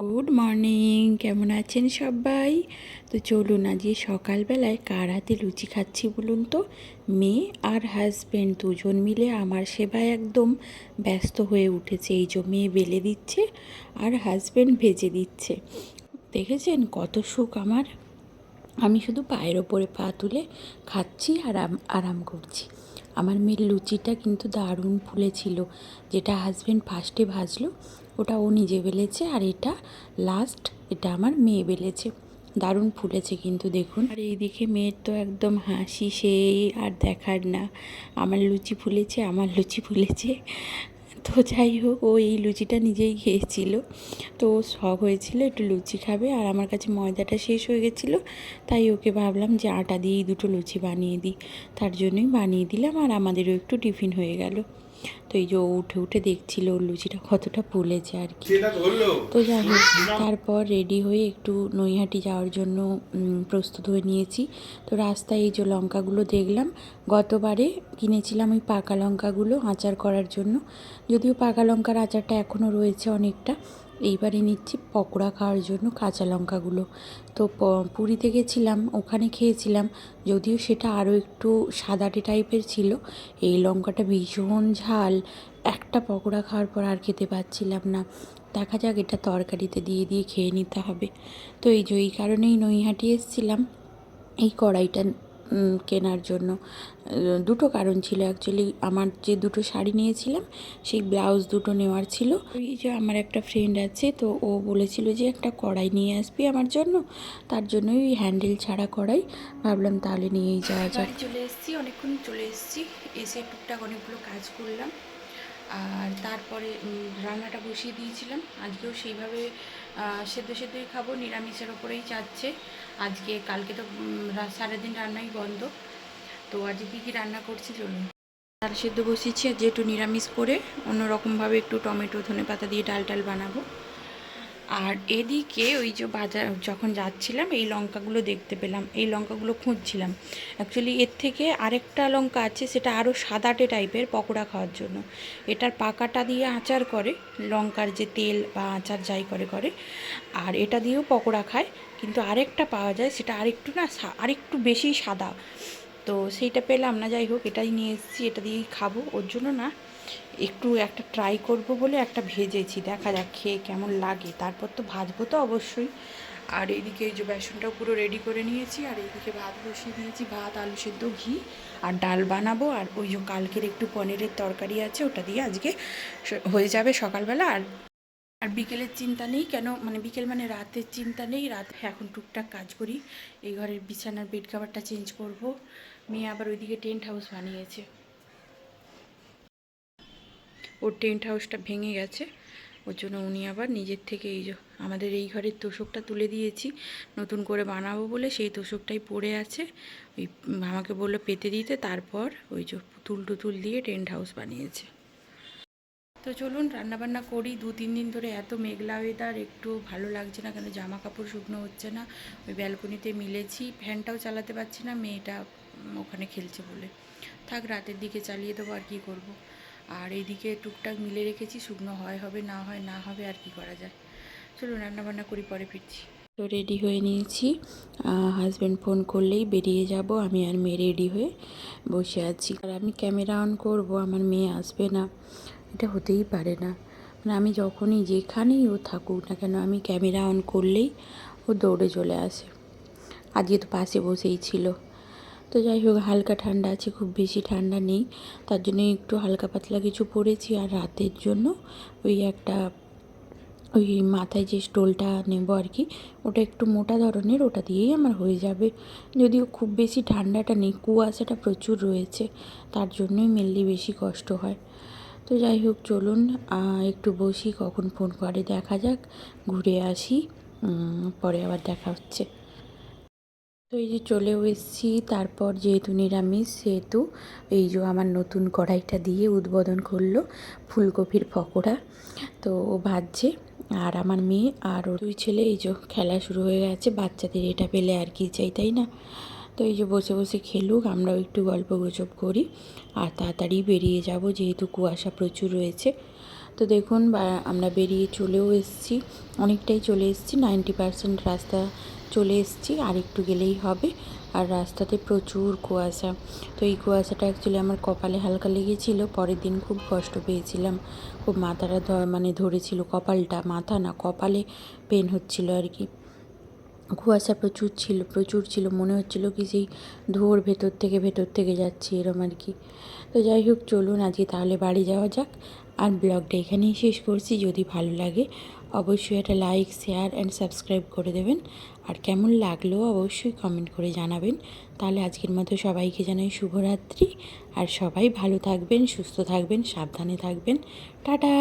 Good morning কেমন আছেন সবাই? তো চলুন আজকে সকালবেলায় কার হাতে লুচি খাচ্ছি বলুন তো? মেয়ে আর হাজব্যান্ড দুজন মিলে আমার সেবায় একদম ব্যস্ত হয়ে উঠেছে। এই যে মেয়ে বেলে দিচ্ছে আর হাজব্যান্ড ভেজে দিচ্ছে। দেখেছেন কত সুখ আমার? আমি শুধু পায়ের ওপরে পা তুলে খাচ্ছি আর আরাম করছি। আমার মেয়ের লুচিটা কিন্তু দারুণ ফুলেছিল। যেটা হাজব্যান্ড ফার্স্টে ভাজলো ওটা ও নিজে বেলেছে আর এটা লাস্ট এটা আমার মেয়ে বেলেছে। দারুণ ফুলেছে কিন্তু দেখুন। আর এইদিকে মেয়ের তো একদম হাসি সেই আর দেখার না। আমার লুচি ফুলেছে, আমার লুচি ফুলেছে। তো যাই হোক ও এই লুচিটা নিজেই খেয়েছিল। তো ওর শখ হয়েছিল একটু লুচি খাবে আর আমার কাছে ময়দাটা শেষ হয়ে গেছিল তাই ওকে ভাবলাম যে আটা দিয়েই দুটো লুচি বানিয়ে দিই। তার জন্যই বানিয়ে দিলাম আর আমাদেরও একটু টিফিন হয়ে গেল। তো এই যে ও উঠে উঠে দেখছিল ওর লুচিটা কতটা ফুলেছে আর কি। তো যাই হোক তারপর রেডি হয়ে একটু নৈহাটি যাওয়ার জন্য প্রস্তুত হয়ে নিয়েছি। তো রাস্তায় এই যে লঙ্কাগুলো দেখলাম গতবারে কিনেছিলাম ওই পাকা লঙ্কাগুলো আচার করার জন্য। যদিও পাকা লঙ্কার আচারটা এখনও রয়েছে অনেকটা, এইবারে নিচ্ছি পকোড়া খাওয়ার জন্য কাঁচা লঙ্কাগুলো। তো পুরীতে গেছিলাম, ওখানে খেয়েছিলাম, যদিও সেটা আরও একটু সাদাটে টাইপের ছিল, এই লঙ্কাটা ভীষণ ঝাল, একটা পকোড়া খাওয়ার পর আর খেতে পাচ্ছিলাম না। দেখা যাক এটা তরকারিতে দিয়ে দিয়ে খেয়ে নিতে হবে। তো এই যে, এই কারণেই নৈহাটি এসেছিলাম, এই কড়াইটা কেনার জন্য। দুটো কারণ ছিল অ্যাকচুয়ালি আমার যে দুটো শাড়ি নিয়েছিলাম, সেই ব্লাউজ দুটো নেওয়ার ছিল। ওই যে আমার একটা ফ্রেন্ড আছে, তো ও বলেছিল যে একটা কড়াই নিয়ে আসবি আমার জন্য। তার জন্য ওই হ্যান্ডেল ছাড়া কড়াই। ভাবলাম তাহলে নিয়েই যাওয়া যায় চলে এসেছি, অনেকক্ষণ চলে এসেছি। এসে টুকটাক অনেকগুলো কাজ করলাম। আর তারপরে রান্নাটা বসিয়ে দিয়েছিলাম। আজকেও সেইভাবে সেদ্ধ সেদ্ধই খাব, নিরামিষের ওপরেই চাচ্ছে আজকে, কালকে তো সারাদিন রান্নাই বন্ধ। তো আজকে কী কী রান্না করছি চলুন। ডাল সেদ্ধ বসিয়েছি, আর যেহেতু নিরামিষ করে, অন্যরকমভাবে একটু টমেটো ধনে পাতা দিয়ে ডাল টাল বানাবো। আর এদিকে ওই যে বাজার, যখন যাচ্ছিলাম, এই লঙ্কাগুলো দেখতে পেলাম, এই লঙ্কাগুলো খুঁজছিলাম। অ্যাকচুয়ালি এর থেকে আরেকটা লঙ্কা আছে, সেটা আরও সাদাটে টাইপের পকোড়া খাওয়ার জন্য। এটার পাকাটা দিয়ে আচার করে, লঙ্কার যে তেল বা আচার যাই করে করে, আর এটা দিয়েও পকোড়া খায়। কিন্তু আরেকটা পাওয়া যায়, সেটা আরেকটু না আরেকটু বেশি সাদা। তো সেইটা পেলাম না, যাই হোক, এটাই নিয়ে এসেছি, এটা দিয়েই খাব। ওর জন্য না একটু একটা ট্রাই করব বলে একটা ভেজেছি। দেখা যাক খেয়ে কেমন লাগে। তারপর তো ভাজবো তো অবশ্যই। আর এইদিকে এই যে বেসনটাও পুরো রেডি করে নিয়েছি। আর এইদিকে ভাত বসিয়ে দিয়েছি। ভাত, আলু সেদ্ধ, ঘি আর ডাল বানাবো। আর ওই যে কালকের একটু পনিরের তরকারি আছে, ওটা দিয়ে আজকে হয়ে যাবে সকালবেলা। আর আর বিকেলের চিন্তা নেই। কেন? মানে বিকেল মানে রাতের চিন্তা নেই। রাত এখন টুকটাক কাজ করি। এই ঘরের বিছানার বেড কাভারটা চেঞ্জ করব। মেয়ে আবার ওইদিকে টেন্ট হাউস বানিয়েছে। ওর টেন্ট হাউসটা ভেঙে গেছে। ওর জন্য উনি আবার নিজের থেকে এই যে আমাদের এই ঘরের তোষকটা তুলে দিয়েছি। নতুন করে বানাবো বলে সেই তোষকটাই পড়ে আছে। ওই আমাকে বলল পেতে দিতে, তারপর ওই যে পুতুল টুতুল দিয়ে টেন্ট হাউস বানিয়েছে। তো চলুন রান্নাবান্না করি। দু, তিন দিন ধরে এত মেঘলা ওয়েদার একটু ভালো লাগছে না কেন? জামা কাপড় শুকনো হচ্ছে না। ওই ব্যালকনিতে মিলেছি। ফ্যানটাও চালাতে পারছি না। মেয়েটা ওখানে খেলছে বলে। থাক, রাতের দিকে চালিয়ে দেবো আর কী করব। আর এইদিকে টুকটাক মিলে রেখেছি, শুকনো হয় হবে, না হয়, না হবে, আর কি করা যায়। চলুন, রান্নাবান্না করি, পরে ফিরছি। তো রেডি হয়ে নিয়েছি। হাজব্যান্ড ফোন করলেই বেরিয়ে যাব, আমি আর মেয়ে রেডি হয়ে বসে আছি। আর আমি ক্যামেরা অন করব, আমার মেয়ে আসবে না। এটা হতেই পারে না। মানে আমি যখনই যেখানেই ও থাকুক না কেন, আমি ক্যামেরা অন করলেই ও দৌড়ে চলে আসে। আজকে তো পাশে বসেই ছিল। তো যাই হোক, হালকা ঠান্ডা আছে, খুব বেশি ঠান্ডা নেই। তার জন্য একটু হালকা পাতলা কিছু পরেছি। আর রাতের জন্য ওই একটা, ওই মাথায় যে স্টোলটা নেব আর কি, ওটা একটু মোটা ধরনের, ওটা দিয়েই আমার হয়ে যাবে। যদিও খুব বেশি ঠান্ডাটা নেই, কুয়াশাটা প্রচুর রয়েছে, তার জন্যই মেনলি বেশি কষ্ট হয়। তো যাই হোক, চলুন একটু বসি, কখন ফোন করে, দেখা যাক, ঘুরে আসি পরে আবার দেখা হচ্ছে। তো এই যে চলেও এসেছি। তারপর যেহেতু নিরামিষ, সেহেতু এই যে আমার নতুন কড়াইটা দিয়ে উদ্বোধন করল ফুলকপির পকোড়া। তো ও ভাজছে আর আমার মেয়ে আর ওর দুই ছেলে এই যে খেলা শুরু হয়ে গেছে, বাচ্চাদের এটা পেলে আর কি চাই, তাই না? তো এই যে বসে বসে খেলুক, আমরাও একটু গল্প গুজব করি আর তাড়াতাড়ি বেরিয়ে যাব যেহেতু কুয়াশা প্রচুর রয়েছে। তো দেখুন আমরা বেরিয়ে চলেও এসেছি, অনেকটাই চলে এসেছি, নাইনটি পার্সেন্ট রাস্তা চলে এসেছি, আর একটু গেলেই হবে। আর রাস্তাতে প্রচুর কুয়াশা। তো এই কুয়াশাটা অ্যাকচুয়ালি আমার কপালে হালকা লেগেছিল, পরের দিন খুব কষ্ট পেয়েছিলাম। খুব মাথাটা মানে ধরেছিল কপালটা, মাথা না, কপালে পেন হচ্ছিল আর কি। কুয়াশা প্রচুর ছিল প্রচুর ছিল, মনে হচ্ছিল কি সেই ধোর ভেতর থেকে ভেতর থেকে যাচ্ছে এরম আর কি। তো যাই হোক, চলুন আজকে তাহলে বাড়ি যাওয়া যাক। আর ব্লগটা এখানেই শেষ করছি, যদি ভালো লাগে অবশ্যই একটা লাইক শেয়ার অ্যান্ড সাবস্ক্রাইব করে দেবেন। আর কেমন লাগল অবশ্যই কমেন্ট করে জানাবেন। তাহলে আজকের মতো সবাইকে জানাই শুভরাত্রি। আর সবাই ভালো থাকবেন, সুস্থ থাকবেন, সাবধানে থাকবেন। টাটা!